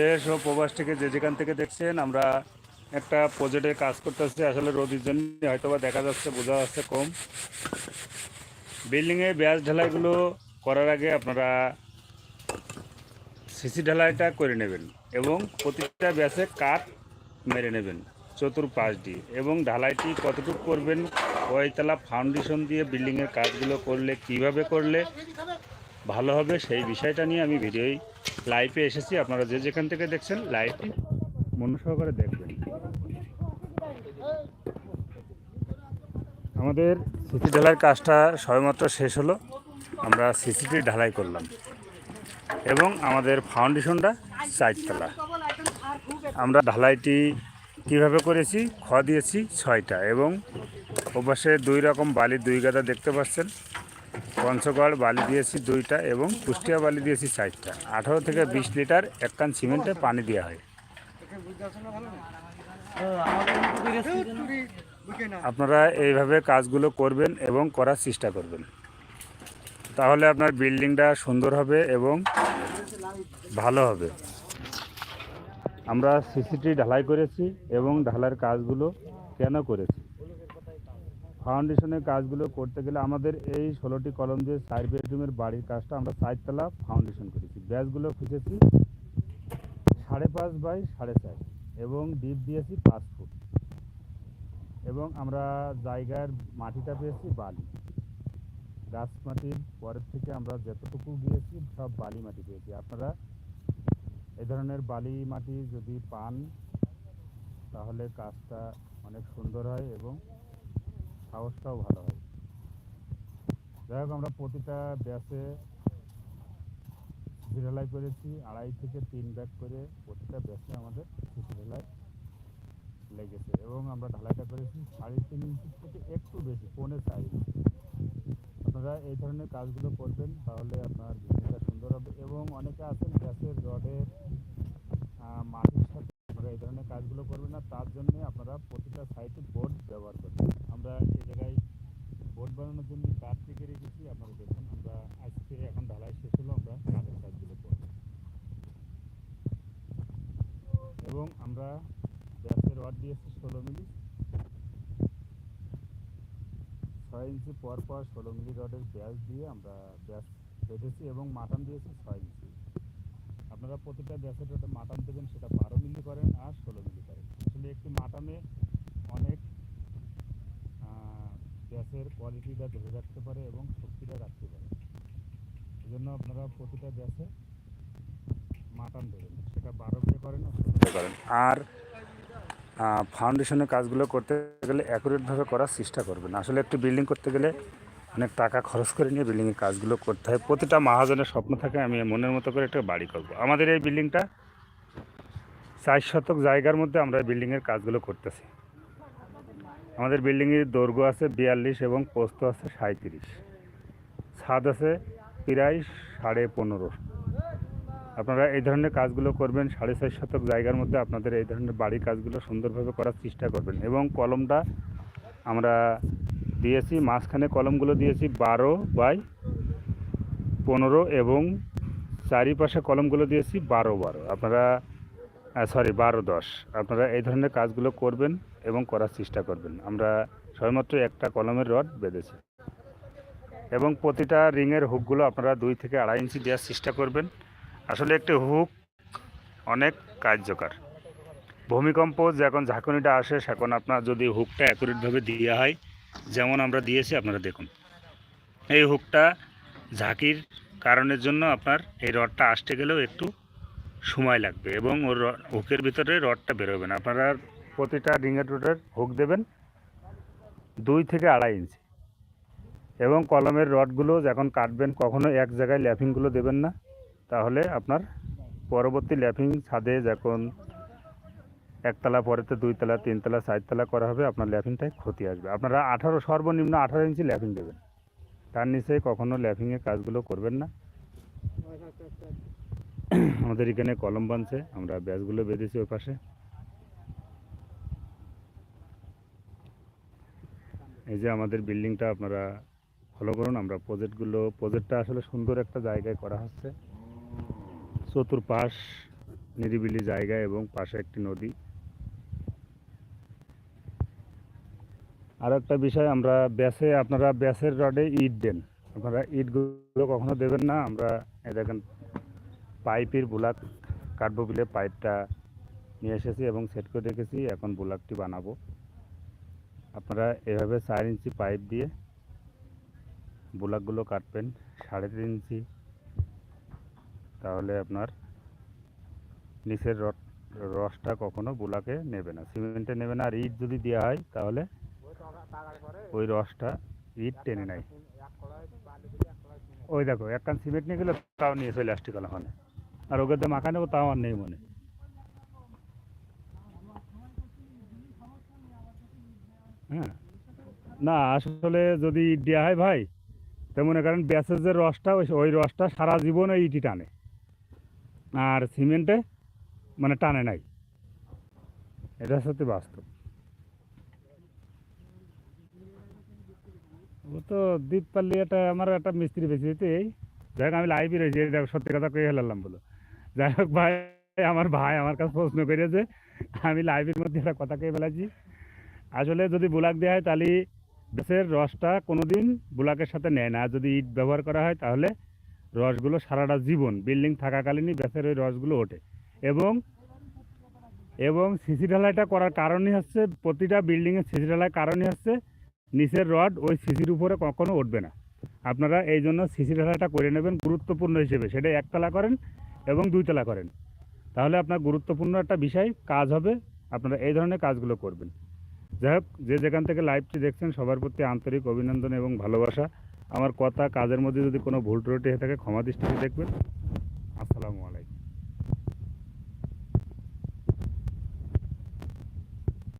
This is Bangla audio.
দেশ ও প্রবাস থেকে যে যেখান থেকে দেখছেন, আমরা একটা প্রজেক্টে কাজ করতেছি। আসলে রোদের জন্য হয়তো বা দেখা যাচ্ছে, বোঝা যাচ্ছে কম। বিল্ডিংয়ে ব্যাস ঢালাইগুলো করার আগে আপনারা সিসি ঢালাইটা করে নেবেন এবং প্রতিটা ব্যাসে কাঠ মেরে নেবেন চতুর্পাশ দিয়ে এবং ঢালাইটি কতটুকু করবেন, কয়তলা ফাউন্ডেশন দিয়ে বিল্ডিংয়ের কাজগুলো করলে, কীভাবে করলে ভালো হবে, সেই বিষয়টা নিয়ে আমি ভিডিওই লাইভে এসেছি। আপনারা যে যেখান থেকে দেখছেন লাইভটি মন সহকারে দেখবেন। আমাদের সিসি ঢালাইয়ের কাজটা সবেমাত্র শেষ হলো। আমরা সিসিটি ঢালাই করলাম। এবং আমাদের ফাউন্ডেশনটা চারতলা। আমরা ঢালাইটি কীভাবে করেছি, খ দিয়েছি ছয়টা। এবং ওপাশে দুই রকম বালি, দুই গাদা দেখতে পাচ্ছেন। পঞ্চগড় বালি দিয়েছি দুইটা এবং কুষ্টিয়া বালি দিয়েছি চারটা। আঠারো থেকে বিশ লিটার এক কান সিমেন্টে পানি দেওয়া হয়। আপনারা এইভাবে কাজগুলো করবেন এবং করার চেষ্টা করবেন। তাহলে আপনার বিল্ডিংটা সুন্দর হবে এবং ভালো হবে। আমরা সিসিটি ঢালাই করেছি এবং ঢালাইয়ের কাজগুলো কেন করেছি? ফাউন্ডেশনের কাজগুলো করতে গেলে আমাদের এই ষোলোটি কলম দিয়ে চার বেডরুমের বাড়ির কাজটা আমরা চারতলা ফাউন্ডেশন করেছি। ব্যাসগুলো খুঁজেছি সাড়ে পাঁচ বাই সাড়ে চার এবং ডিপ দিয়েছি পাঁচ ফুট। এবং আমরা জায়গার মাটিটা পেয়েছি বালি। গাছ মাটির পরের থেকে আমরা যতটুকু গিয়েছি সব বালি মাটি পেয়েছি। আপনারা এ ধরনের বালি মাটি যদি পান তাহলে কাজটা অনেক সুন্দর হয় এবং সাহসটাও ভালো হয়। যাই হোক, আমরা প্রতিটা ব্যাসে ঢালাই করেছি, আড়াই থেকে তিন ব্যাগ করে প্রতিটা ব্যাসে আমাদের ঢালাই লেগেছে এবং আমরা ঢালাইটা করেছি সাড়ে তিন ইঞ্চি থেকে একটু বেশি চার ইঞ্চি আপনারা এই ধরনের কাজগুলো করবেন, তাহলে আপনার বিজনেসটা সুন্দর হবে এবং অনেকে আছেন গ্যাসের রডের মাটির সাথে আপনারা এই ধরনের কাজগুলো করবেন না, তার জন্য আপনারা প্রতিটা সাইডে বোর্ড ব্যবহার করবেন। আমরা এই জায়গায় বোর্ড বানানোর জন্য কাঠ থেকে রেখেছি, আপনারা দেখুন, আমরা আজকে এখন ঢালাই শেষ হলো, আমরা কাঠের কাজগুলো করব। এবং আমরা গ্যাসের রড দিয়েছি ষোলো মিলি। ছয় ইঞ্চি পর পর ষোলো মিলি রডের ব্যাস দিয়ে আমরা ব্যাস বেঁধেছি এবং মাটান দিয়েছি ছয় ইঞ্চি। আপনারা প্রতিটা ব্যাসের মাটান দেবেন, সেটা বারো মিলি করেন আর ষোলো মিলি করেন। আসলে একটি মাটানে অনেক গ্যাসের কোয়ালিটিটা ধরে রাখতে পারে এবং শক্তিটা রাখতে পারে। এই জন্য আপনারা প্রতিটা গ্যাসে মাটান দেবেন সেটা বারো আর ষোলো করেন। আর ফাউন্ডেশনের কাজগুলো করতে গেলে অ্যাকুরেটভাবে করার চেষ্টা করবেন। আসলে একটি বিল্ডিং করতে গেলে অনেক টাকা খরচ করে নিয়ে বিল্ডিংয়ের কাজগুলো করতে হয়। প্রতিটা মহাজনের স্বপ্ন থাকে, আমি মনের মতো করে একটা বাড়ি করব। আমাদের এই বিল্ডিংটা চার শতক জায়গার মধ্যে আমরা বিল্ডিংয়ের কাজগুলো করতেছি। আমাদের বিল্ডিংয়ের দৈর্ঘ্য আছে বিয়াল্লিশ এবং পোস্ত আছে সাঁত্রিশ ছাদ আছে প্রায় সাড়ে পনেরো। আপনারা এই ধরনের কাজগুলো করবেন, সাড়ে চার শতক জায়গার মধ্যে আপনাদের এই ধরনের বাড়ির কাজগুলো সুন্দরভাবে করার চেষ্টা করবেন এবং কলমটা আমরা দিয়েছি, মাঝখানে কলমগুলো দিয়েছি বারো বাই পনেরো এবং চারিপাশে কলমগুলো দিয়েছি বারো বারো। আপনারা সরি বারো দশ। আপনারা এই ধরনের কাজগুলো করবেন এবং করার চেষ্টা করবেন। আমরা সবেমাত্র একটা কলমের রড বেঁধেছি। এবং প্রতিটা রিংয়ের হুকগুলো আপনারা দুই থেকে আড়াই ইঞ্চি দেওয়ার চেষ্টা করবেন। আসলে একটি হুক অনেক কার্যকর। ভূমিকম্প যখন ঝাঁকুনিটা আসে, সেখন আপনার যদি হুকটা অ্যাকুরেটভাবে দেওয়া হয়, যেমন আমরা দিয়েছি, আপনারা দেখুন। এই হুকটা ঝাঁকির কারণের জন্য আপনার এই রডটা আসতে গেলেও একটু সময় লাগবে এবং ওর হুকের ভিতরে রডটা বেরোবে না। আপনারা প্রতিটা রিঙের রোডের হুক দেবেন দুই থেকে আড়াই ইঞ্চি। এবং কলমের রডগুলো যখন কাটবেন, কখনো এক জায়গায় ল্যাফিংগুলো দেবেন না। তাহলে আপনার পরবর্তী ল্যাফিং ছাদে যখন একতলা পরেতে দুইতলা, তিনতলা, চারতলা করা হবে, আপনার ল্যাফিংটায় ক্ষতি আসবে। আপনারা আঠারো, সর্বনিম্ন আঠারো ইঞ্চি ল্যাফিং দেবেন। তার নিচে কখনো ল্যাফিংয়ের কাজগুলো করবেন না। আমাদের এখানে কলম বানছে আমরা ব্যাসগুলো বেঁধেছি ওই পাশে। এই যে আমাদের বিল্ডিংটা আপনারা ফলো করুন, আমরা প্রজেক্টগুলো প্রজেক্টটা আসলে সুন্দর একটা জায়গায় করা হচ্ছে। চতুর্পাশ, নিরিবিলি জায়গা এবং পাশে একটি নদী। আর একটা বিষয়, আমরা ব্যাসে, আপনারা ব্যাসের রডে ইট দেন। আপনারা ইটগুলো কখনো দেবেন না, আমরা দেখেন পাইপের বুলাক কাটবো বলে পাইপটা নিয়ে এসেছি এবং সেট করে রেখেছি, এখন বুলাকটি বানাবো। আপনারা এভাবে চার ইঞ্চি পাইপ দিয়ে বুলাকগুলো কাটবেন, সাড়ে তিন ইঞ্চি। তাহলে আপনার নিচের রড রসটা কখনো বুলাকে নেবে না, সিমেন্টে নেবে না। আর ইট যদি দেওয়া হয়, তাহলে ওই রসটা ইট টেনে নেয়। ওই দেখো, এক কান সিমেন্ট নিয়ে গেলে তাও নিয়ে চলে আসছি কলা ওখানে আর ওকে তো মাখা নেব, তাও আর নেই মনে। হ্যাঁ। না, আসলে যদি দেওয়া হয় ভাই, তো মনে করেন ব্যাসের যে রসটা, ওই রসটা সারা জীবন ওই ইটি টানে। আর সিমেন্টে মানে টানে নাই। এটা সত্যি বাস্তব। ও তো দ্বীপ পাল্লি এটা আমার একটা মিস্ত্রি বেশি এই। যাই আমি লাইভই রয়েছি দেখো, সত্যি কথা কয়ে হেলাম বলো। যাই হোক ভাই, আমার ভাই আমার কাছে প্রশ্ন করেছে, আমি লাইভের মধ্যে একটা কথা কয়ে ফেলাছি। আসলে যদি বুলাক দেওয়া হয় তাহলে বেসের রসটা কোনোদিন বুলাকের সাথে নেয় না। যদি ইট ব্যবহার করা হয় তাহলে রসগুলো সারাটা জীবন বিল্ডিং থাকাকালীনই বেসের ওই রসগুলো ওঠে। এবং এবং সিসি ঢালাইটা করার কারণই হচ্ছে প্রতিটা বিল্ডিংয়ের সিসি ঢালাই কারণই হচ্ছে নিচের রড ওই সিসির উপরে কখনো উঠবে না। আপনারা এই জন্য সিসি ঢালাইটা করে নেবেন গুরুত্বপূর্ণ হিসেবে। সেটা একতলা করেন এবং দুইতলা করেন। তাহলে আপনার গুরুত্বপূর্ণ একটা বিষয়, কাজ হবে, আপনারা এই ধরনের কাজগুলো করবেন। যাই হোক, যে যেখান থেকে লাইভটি দেখছেন, সবার প্রতি আন্তরিক অভিনন্দন এবং ভালোবাসা। আমার কথা কাজের মধ্যে যদি কোনো ভুল ত্রুটি হয়ে থাকে, ক্ষমা দৃষ্টিতে দেখবেন।